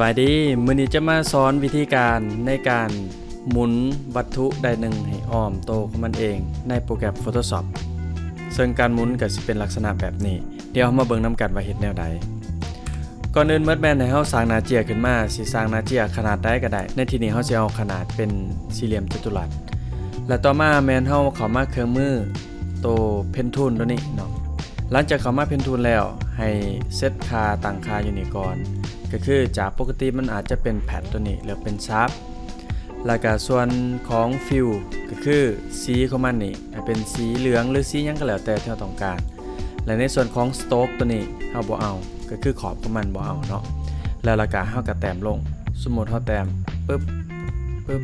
บายดีมือนี้จะมาสอนวิธีการในการหมุนวัตถุใดหนึ่งให้อ้อมโตของมันเองในโปรแกรม Photoshop ซึ่งการหมุนก็สิเป็นลักษณะแบบนี้ เดี๋ยวมาเบิ่งนํกันว่าเฮ็ดแนวใดก่อนอื่นเมิดแมนให้เฮาสร้างนาเจียขึ้นมาสิสร้างนาเจียขนาดใดก็ได้ ในที่นี้เฮาสิเอาขนาดเป็นสี่เหลี่ยมจัตุรัส และต่อมาแมนเฮาเข้ามาเครื่องมือโตเพนทูลตัวนี้เนาะ หลังจากเขามาเพนทูลแล้ว ให้เซตค่าตั้งค่าอยู่นี่ก่อน ก็คือจากปกติมันอาจจะเป็นแพดตัวนี้หรือเป็นชาร์ปแล้วก็ส่วนของฟิลก็คือสีของมันนี่เป็นสีเหลืองหรือสียังก็แล้วแต่ที่เราต้องการ และในส่วนของสโต๊กตัวนี้เฮาบ่เอา ก็คือขอบของมันบ่เอาเนาะแล้วราก็เฮาก็แต้มลง สมมุติเฮาแต้มปึ๊บปึ๊บ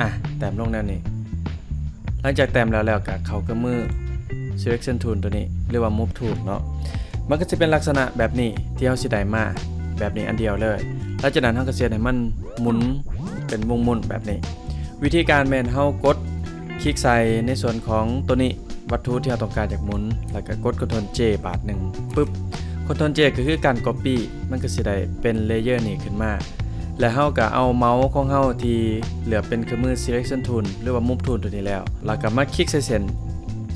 อะแต้มลงแนวนี้ หลังจากแต้มแล้วแล้วก็เขากับมือ selection tool ตัวนี้เรียกว่า move tool เนาะมันก็จะเป็นลักษณะแบบนี้ที่เราสิได้มาแบบนี้อันเดียวเลยหลังจากนั้นเราก็เสียให้มันหมุนเป็นวงมุนแบบนี้ วิธีการแมนเฮากดคลิกใส่ในส่วนของตัวนี้วัตถุที่เราต้องการจากหมุน แล้วก็กด Ctrl J บาทหนึ่งปึ๊บ Ctrl J ก็คือการ Copy มันก็สิได้เป็นเลเยอร์นี้ขึ้นมา แล้วเฮาก็เอาเมาส์ของเฮาที่เหลือเป็นเครื่องมือ selection tool หรือว่า move tool ตัวนี้แล้ว แล้วก็มาคลิกใส่เส้น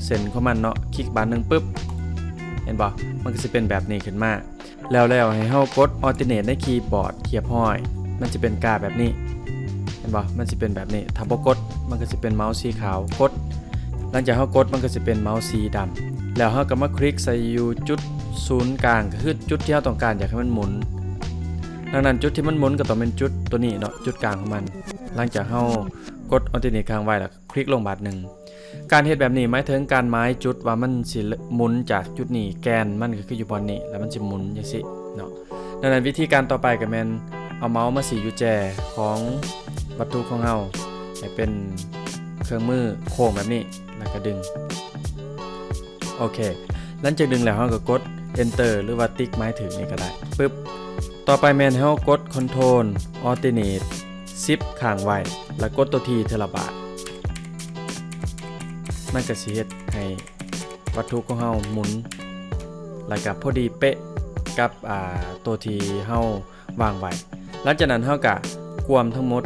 เส้นของมันเนาะคลิกบานหนึ่งปึ๊บ เห็นบ่มันก็จะเป็นแบบนี้ขึ้นมา แล้วแล้วให้เฮากด alternate ในคีย์บอร์ดเทียบห้อย มันจะเป็นกาแบบนี้ เห็นบ่มันจะเป็นแบบนี้ถ้าบ่กดมันก็จะเป็นเมาส์สีขาวกด หลังจากเฮากดมันก็จะเป็นเมาส์สีดำแล้วเฮาก็มาคลิกใส่อยู่จุดศูนย์กลางก็คือจุดที่เฮาต้องการอยากให้มันหมุนดังนั้นจุดที่มันหมุนก็ต้องเป็นจุดตัวนี้เนาะจุดกลางของมัน หลังจากเฮา กด alternate ค้างไว้แล้วคลิกลงบาทหนึ่งการเฮ็ดแบบนี้หมายถึงการหมายจุดว่ามันสิหมุนจากจุดนี้แกนมันก็คืออยู่บนนี้แล้วมันสิหมุนจังซี่เนาะดังนั้นวิธีการต่อไปก็แม่นเอาเมาส์มาสีอยู่แจของวัตถุของเฮาให้เป็นเครื่องมือโค้งแบบนี้แล้วก็ดึงโอเคหลังจากดึงแล้วเฮาก็กด enter หรือว่าติ๊กไม้ถึงนี่ก็ได้ปึ๊บต่อไปแม่นให้เฮากด control alternate shift ค้างไว้ แล้วกดตัวทีเทอละบาทมันก็สิเฮ็ดให้วัตถุของเฮาหมุน แล้วก็พอดีเป๊ะกับอ่าตัวทีเฮาวางไว้หลังจากนั้นเฮาก็กวมทั้งหมด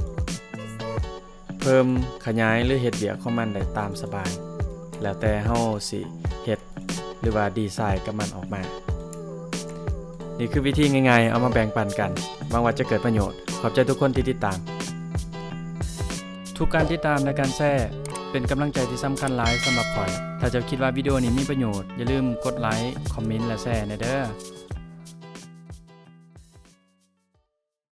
เพิ่มขยายหรือเฮ็ดเบียกของมันได้ตามสบาย แล้วแต่เฮาสิเฮ็ดหรือว่าดีไซน์กับมันออกมา นี่คือวิธีง่ายๆ เอามาแบ่งปันกันหวังว่าจะเกิดประโยชน์ ขอบใจทุกคนที่ติดตาม ทุกการติดตามและการแชร์เป็นกำลังใจที่สำคัญหลายสำหรับข่อย ถ้าเจะคิดว่าวิดีโอนี้มีประโยชน์ อย่าลืมกดไลค์ คอมเมนต์และแชร์ในเด้อ